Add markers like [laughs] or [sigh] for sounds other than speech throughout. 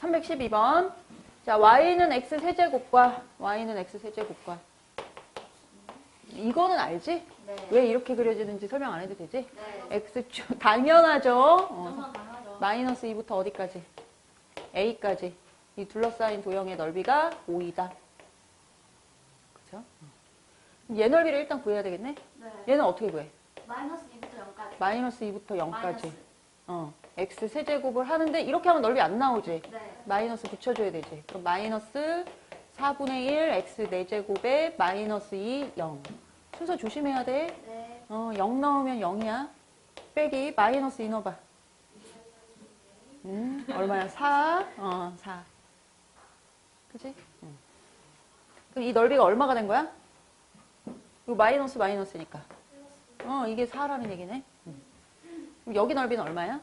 312번. 자, y는 x 세제곱과 y는 x 세제곱과 이거는 알지? 네. 왜 이렇게 그려지는지 설명 안 해도 되지? 네. x축 [laughs] 당연하죠. 어. 마이너스 2부터 어디까지? a까지. 이 둘러싸인 도형의 넓이가 5이다. 그죠? 얘 넓이를 일단 구해야 되겠네? 네. 얘는 어떻게 구해? 마이너스 2부터 0까지. 마이너스 2부터 0까지. 마이너스. 어, x 세제곱을 하는데 이렇게 하면 넓이 안 나오지? 네. 마이너스 붙여줘야 되지. 그럼 마이너스 4분의 1 x 4제곱에 마이너스 2, 0. 순서 조심해야 돼. 네. 어, 0 나오면 0이야. 빼기 마이너스 2 넣어봐. 음, 얼마야? 4. 어, 4. 그지? 음. 그럼 이 넓이가 얼마가 된 거야? 이거 마이너스 마이너스니까. 어, 이게 4라는 얘기네. 음. 그럼 여기 넓이는 얼마야?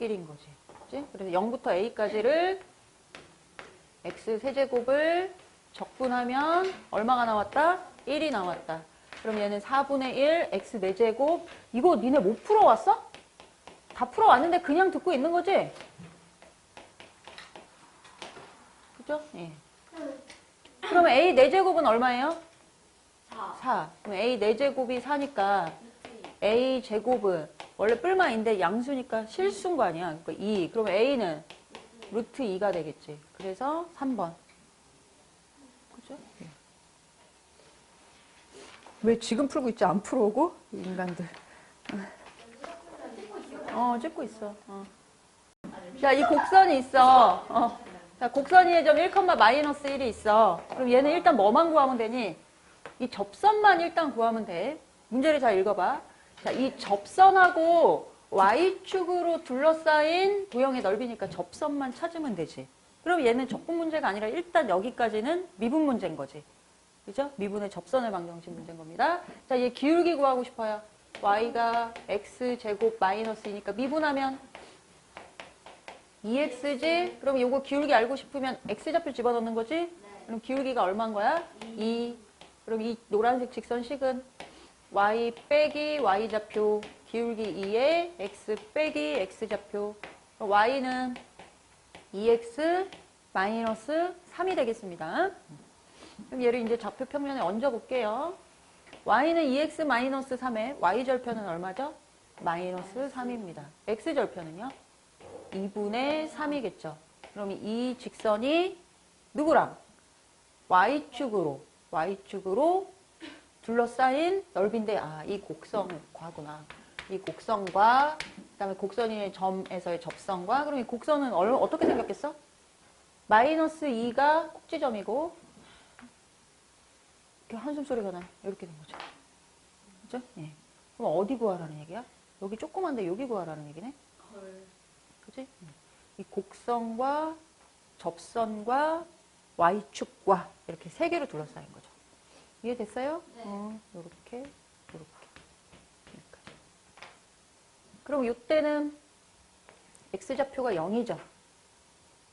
1인 거지. 그지? 그래서 0부터 a까지를 x 세제곱을 적분하면 얼마가 나왔다? 1이 나왔다. 그럼 얘는 4분의 1 x 4제곱 이거 니네 못 풀어왔어? 다 풀어왔는데 그냥 듣고 있는 거지? 그죠? 예. 그러면 a 4제곱은 얼마예요? 4. 4. 그럼 a 4제곱이 4니까 a 제곱은 원래 뿔마인데 양수니까 실수인 거 아니야? 그러니까 2. 그럼 a는 루트 2가 되겠지. 그래서 3번. 그죠? 예. 왜 지금 풀고 있지? 안 풀어오고? 이 인간들. 어, 찍고 있어. 어. 자, 이 곡선이 있어. 어. 자, 곡선위의 점 1, 마이너스 1이 있어. 그럼 얘는 일단 뭐만 구하면 되니? 이 접선만 일단 구하면 돼. 문제를 잘 읽어봐. 자, 이 접선하고 y축으로 둘러싸인 도형의 넓이니까 접선만 찾으면 되지. 그럼 얘는 적분 문제가 아니라 일단 여기까지는 미분 문제인 거지. 그죠? 미분의 접선을 방정식 문제인 겁니다. 자, 얘 기울기 구하고 싶어요. y가 x제곱 마이너스이니까 미분하면 2x지? 그럼 요거 기울기 알고 싶으면 x좌표 집어넣는 거지? 네. 그럼 기울기가 얼마인 거야? 2. 그럼 이 노란색 직선 식은 y 빼기 y좌표 기울기 2에 x 빼기 x좌표 그럼 y는 2x 마이너스 3이 되겠습니다. 그럼 얘를 이제 좌표 평면에 얹어 볼게요. y는 2x 마이너스 3에 y절편은 얼마죠? 마이너스 3입니다. x절편은요? 2분의 3이겠죠. 그럼 이 직선이 누구랑? y축으로 y축으로 둘러싸인 넓인데 아 이 곡선과구나. 이 곡선과 그다음에 곡선의 점에서의 접선과 그럼 이 곡선은 얼, 어떻게 생겼겠어? 마이너스 2가 꼭지점이고 이렇게 한숨 소리가 나 이렇게 된 거죠. 그죠? 예. 그럼 어디 구하라는 얘기야? 여기 조그만데 여기 구하라는 얘기네. 헐. 그지? 이 곡선과 접선과 y축과 이렇게 세 개로 둘러싸인 거죠. 이해됐어요? 네. 어, 요렇게, 요렇게. 여기까지. 그럼 이때는 x좌표가 0이죠.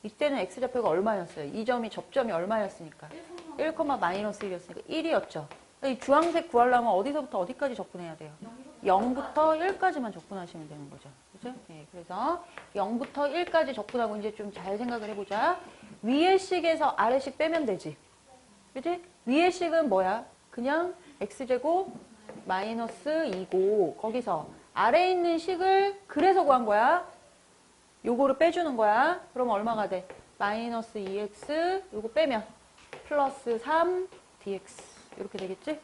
이때는 x좌표가 얼마였어요? 이 점이 접점이 얼마였으니까? 1, 마이너스 1이었으니까 1이었죠. 이 주황색 구하려면 어디서부터 어디까지 접근해야 돼요? 0부터 1까지만 접근하시면 되는 거죠. 그죠? 예, 그래서 0부터 1까지 접근하고 이제 좀 잘 생각을 해보자. 위의 식에서 아래 식 빼면 되지. 그지? 위의 식은 뭐야? 그냥 x제곱 마이너스 2고 거기서 아래에 있는 식을 그래서 구한 거야. 요거를 빼주는 거야. 그럼 얼마가 돼? 마이너스 2x 요거 빼면 플러스 3 dx 이렇게 되겠지?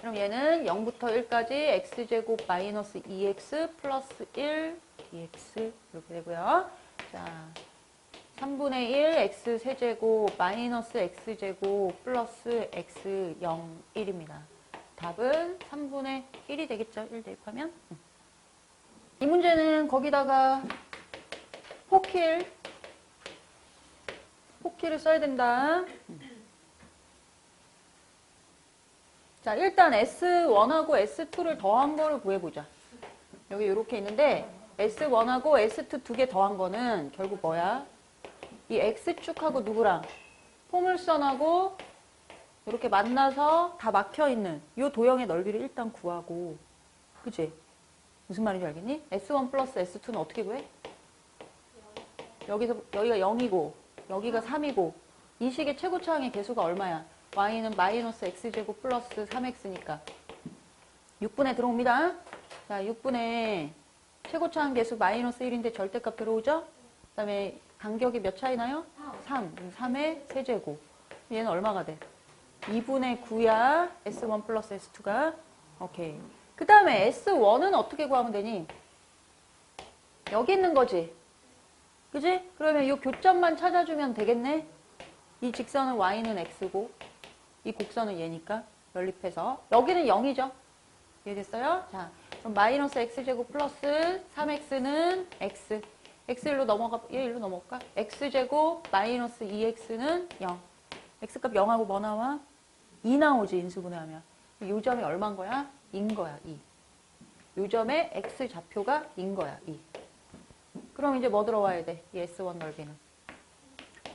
그럼 얘는 0부터 1까지 x제곱 마이너스 2x 플러스 1 dx 이렇게 되고요. 자, 3분의 1 x 세제곱 마이너스 x제곱 플러스 x 0 1입니다. 답은 3분의 1이 되겠죠? 1 대입하면. 음. 이 문제는 거기다가 포킬 포킬을 써야 된다. 자, 일단 S1하고 S2를 더한 거를 구해보자. 여기 이렇게 있는데 S1하고 S2 두 개 더한 거는 결국 뭐야? 이 X축하고 누구랑? 포물선하고 이렇게 만나서 다 막혀있는 이 도형의 넓이를 일단 구하고 그치? 무슨 말인지 알겠니? S1 플러스 S2는 어떻게 구해? 여기서 여기가 0이고 여기가 3이고 이 식의 최고차항의 개수가 얼마야? y는 마이너스 x제곱 플러스 3x니까 6분의 들어옵니다. 자, 6분의 최고차항 개수 마이너스 1인데 절대값 들어오죠? 그 다음에 간격이 몇 차이 나요? 3. 3의 세제곱. 얘는 얼마가 돼? 2분의 9야. S1 플러스 S2가. 오케이. 그 다음에 S1은 어떻게 구하면 되니? 여기 있는 거지. 그지? 그러면 이 교점만 찾아주면 되겠네? 이 직선은 y는 x고, 이 곡선은 얘니까, 연립해서. 여기는 0이죠? 이해됐어요? 자, 그럼 마이너스 x제곱 플러스 3x는 x. x 일로 넘어가, 얘 일로 넘어갈까? x제곱 마이너스 2x는 0. x값 0하고 뭐 나와? 2 나오지, 인수분해하면. 요 점이 얼마인 거야? 인 거야, 2. 요 점의 x 좌표가 인 거야, 2. 그럼 이제 뭐 들어와야 돼? 이 S1 넓이는.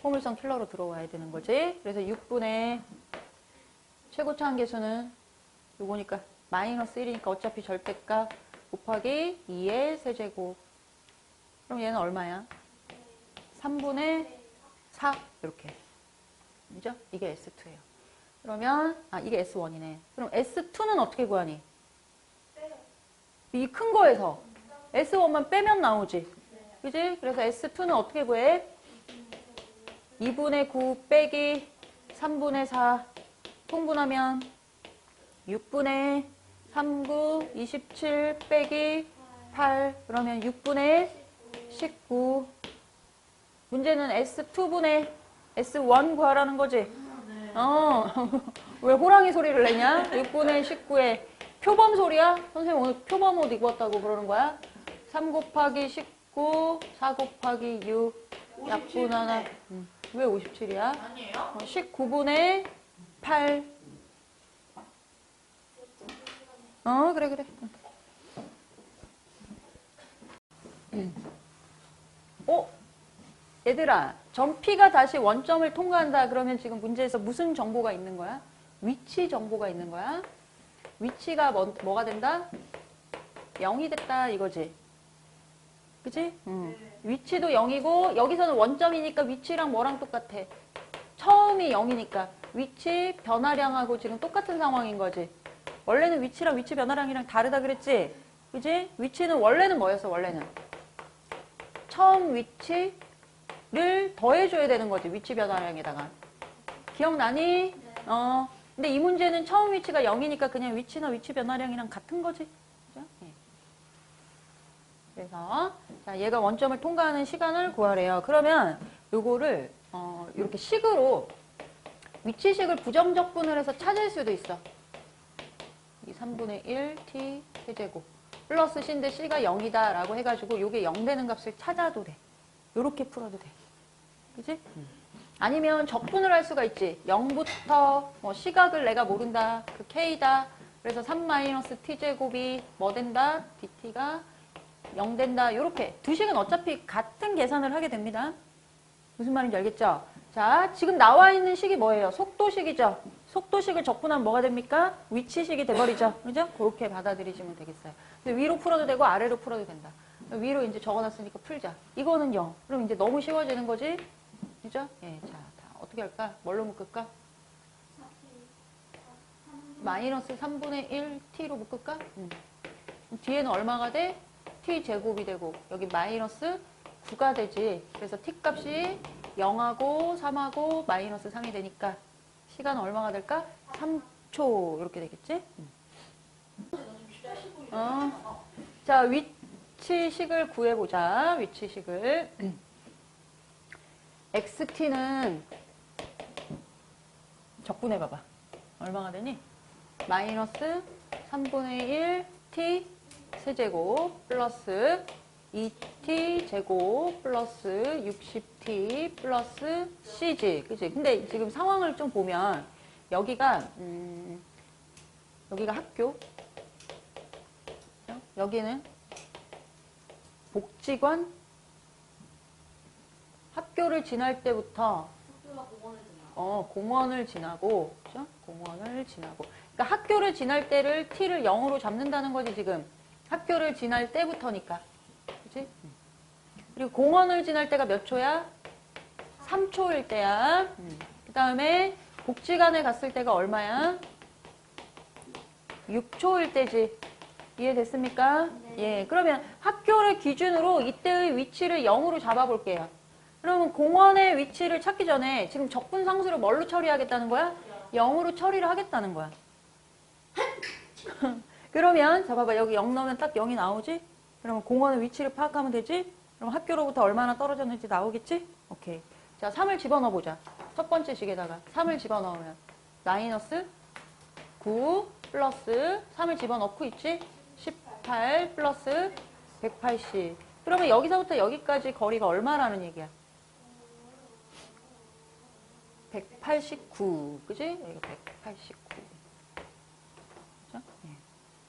포물선 킬러로 들어와야 되는 거지. 그래서 6분의 최고차항 개수는 요거니까 마이너스 1이니까 어차피 절대값 곱하기 2의 세제곱. 그럼 얘는 얼마야? 3분의 4 이렇게. 그죠? 이게 S2예요. 그러면 아 이게 S1이네. 그럼 S2는 어떻게 구하니? 이 큰 거에서 S1만 빼면 나오지. 그지? 그래서 S2는 어떻게 구해? 2분의 9 빼기 3분의 4 통분하면 6분의 39, 27 빼기 8 그러면 6분의 19 문제는 S2분의 S1 구하라는 거지? 어, [laughs] 왜 호랑이 소리를 내냐? 6분의 19에 표범 소리야? 선생님 오늘 표범 옷 입었다고 그러는 거야? 3 곱하기 19, 4 곱하기 6, 약분 하나. 음, 왜 57이야? 아니에요? 19분의 8. 어, 그래, 그래. 음. 어? 얘들아, 점피가 다시 원점을 통과한다. 그러면 지금 문제에서 무슨 정보가 있는 거야? 위치 정보가 있는 거야. 위치가 뭐, 뭐가 된다? 0이 됐다 이거지. 그치? 음. 위치도 0이고 여기서는 원점이니까 위치랑 뭐랑 똑같아? 처음이 0이니까 위치 변화량하고 지금 똑같은 상황인 거지. 원래는 위치랑 위치 변화량이랑 다르다 그랬지? 그지? 위치는 원래는 뭐였어? 원래는 처음 위치를 더해줘야 되는 거지. 위치 변화량에다가. 기억나니? 어. 근데 이 문제는 처음 위치가 0이니까 그냥 위치나 위치 변화량이랑 같은 거지. 그죠? 예. 그래서 자, 얘가 원점을 통과하는 시간을 구하래요. 그러면 요거를 어, 이렇게 식으로 위치식을 부정적분을 해서 찾을 수도 있어. 이 3분의 1 t 세제곱 플러스 c인데 c가 0이다 라고 해가지고 요게 0 되는 값을 찾아도 돼. 요렇게 풀어도 돼. 그지? 아니면 적분을 할 수가 있지. 0부터 뭐 시각을 내가 모른다. 그 k다. 그래서 3-t제곱이 뭐 된다? dt가 0 된다. 요렇게 두 식은 어차피 같은 계산을 하게 됩니다. 무슨 말인지 알겠죠? 자, 지금 나와 있는 식이 뭐예요? 속도식이죠? 속도식을 적분하면 뭐가 됩니까? 위치식이 돼버리죠? 그죠? 그렇게 받아들이시면 되겠어요. 위로 풀어도 되고 아래로 풀어도 된다. 위로 이제 적어놨으니까 풀자. 이거는 0. 그럼 이제 너무 쉬워지는 거지? 그죠? 예, 자, 다 어떻게 할까? 뭘로 묶을까? 마이너스 3분의 1 t로 묶을까? 음. 뒤에는 얼마가 돼? t 제곱이 되고 여기 마이너스 9가 되지. 그래서 t 값이 0하고 3하고 마이너스 3이 되니까 시간은 얼마가 될까? 3초 이렇게 되겠지? 음. 어. 자, 위치식을 구해보자. 위치식을. [clears throat] xt는 적분해봐봐. 얼마가 되니? 마이너스 3분의 1 t 세제곱 플러스 2t 제곱 플러스 60t 플러스 c지. 그치? 근데 지금 상황을 좀 보면 여기가 음, 여기가 학교? 여기는 복지관 학교를 지날 때부터 학교가 공원을 지나. 어, 공원을 지나고, 그죠? 공원을 지나고. 그러니까 학교를 지날 때를 t를 0으로 잡는다는 거지, 지금. 학교를 지날 때부터니까. 그지? 그리고 공원을 지날 때가 몇 초야? 3초일 때야. 그 다음에 복지관에 갔을 때가 얼마야? 6초일 때지. 이해됐습니까? 예. 그러면 학교를 기준으로 이때의 위치를 0으로 잡아볼게요. 그러면 공원의 위치를 찾기 전에 지금 적분 상수를 뭘로 처리하겠다는 거야? 0으로 처리를 하겠다는 거야. [laughs] 그러면 잡아봐 여기 0 넣으면 딱 0이 나오지? 그러면 공원의 위치를 파악하면 되지? 그럼 학교로부터 얼마나 떨어졌는지 나오겠지? 오케이. 자, 3을 집어넣어 보자. 첫 번째 식에다가 3을 집어넣으면 마이너스 9 플러스 3을 집어넣고 있지? 18 플러스 180. 그러면 여기서부터 여기까지 거리가 얼마라는 얘기야? 189. 그지? 여기가 189. 그죠? 예.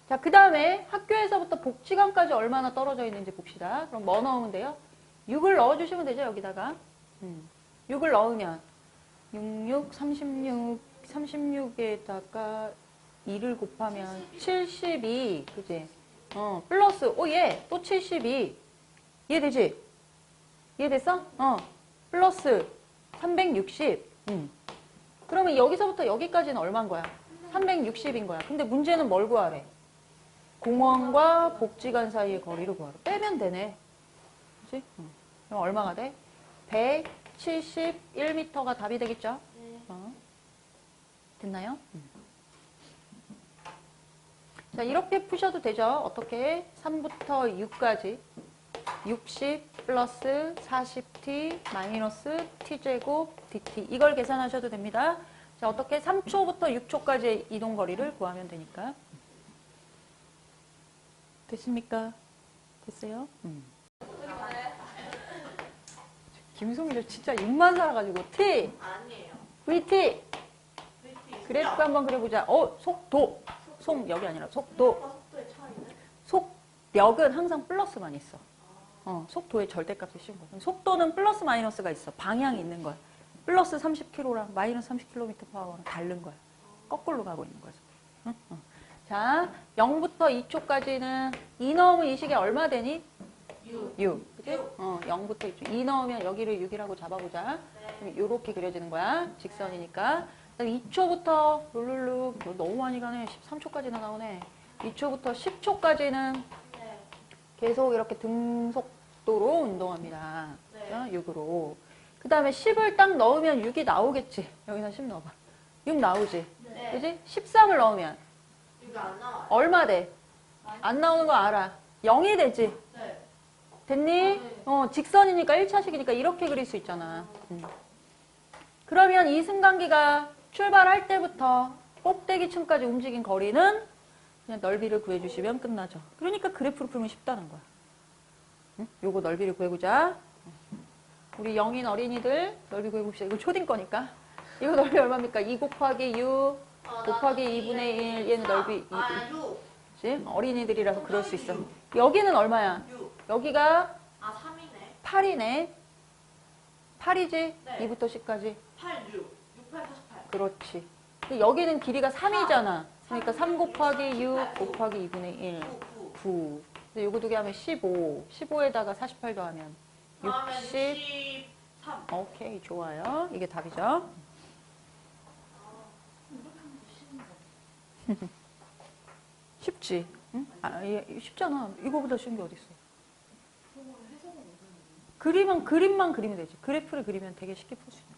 자, 그 다음에 학교에서부터 복지관까지 얼마나 떨어져 있는지 봅시다. 그럼 뭐 넣으면 돼요? 6을 넣어주시면 되죠, 여기다가. 음. 6을 넣으면 66, 36, 36에다가 2를 곱하면 72, 그지? 어, 플러스, 오, 얘, 또 72. 이해되지? 이해됐어? 어, 플러스 360. 음. 그러면 여기서부터 여기까지는 얼마인 거야? 360인 거야. 근데 문제는 뭘 구하래? 공원과 복지관 사이의 거리를 구하래. 빼면 되네. 그치? 음. 그럼 얼마가 돼? 171m가 답이 되겠죠? 네. 어. 됐나요? 음. 자, 이렇게 푸셔도 되죠? 어떻게? 3부터 6까지. 60 플러스 40t 마이너스 t제곱 dt. 이걸 계산하셔도 됩니다. 자, 어떻게? 3초부터 6초까지의 이동 거리를 구하면 되니까. 됐습니까? 됐어요? 음. 김송이를 진짜 입만 살아가지고 T, 아니에요. VT 그래프 한번 그려보자. 어, 속도. 속력이 아니라 속도. 속력은 항상 플러스만 있어. 어, 속도의 절대값을 씌운 거야. 속도는 플러스 마이너스가 있어. 방향이 있는 거야. 플러스 30km랑 마이너스 30km 파워는 다른 거야. 거꾸로 가고 있는 거죠. 응? 어. 자, 0부터 2초까지는 2 넣으면 이 식이 얼마 되니? 6. 6. 그지? 어, 0부터 2초. 2 넣으면 여기를 6이라고 잡아보자. 그럼 이렇게 그려지는 거야. 직선이니까. 그다음에 2초부터 룰룰루 이거 너무 많이 가네. 13초까지나 나오네. 2초부터 10초까지는 네. 계속 이렇게 등속도로 운동합니다. 네. 6으로. 그 다음에 10을 딱 넣으면 6이 나오겠지. 여기다 10 넣어봐. 6 나오지. 네. 그지? 13을 넣으면. 얼마 돼? 안 나오는 거 알아. 0이 되지. 네. 됐니? 네. 어, 직선이니까 1차식이니까 이렇게 그릴 수 있잖아. 음. 그러면 이 승강기가 출발할 때부터 꼭대기층까지 움직인 거리는 그냥 넓이를 구해주시면 끝나죠. 그러니까 그래프로 풀면 쉽다는 거야. 응? 요거 넓이를 구해보자. 우리 영인 어린이들 넓이 구해봅시다. 이거 초딩 거니까. 이거 넓이 얼마입니까? 2 곱하기 6 아, 곱하기 나도 2분의 1 이해. 얘는 넓이 2. 아, 6. 그치? 어린이들이라서 그럴 수 있어. 여기는 얼마야? 6. 여기가 아, 3이네. 8이네. 8이지? 네. 2부터 10까지. 8, 6. 6, 8, 48. 그렇지. 여기는 길이가 3이잖아. 그러니까 3 곱하기 6 곱하기 2분의 1. 9, 9. 9. 근데 요거 두 개 하면 15. 15에다가 48 더하면 다음에 60. 63. 오케이, 좋아요. 이게 답이죠. [laughs] 쉽지? 응? 아, 예, 쉽잖아. 이거보다 쉬운 게 어딨어. 그림은, 그림만 그리면 되지. 그래프를 그리면 되게 쉽게 풀 수 있는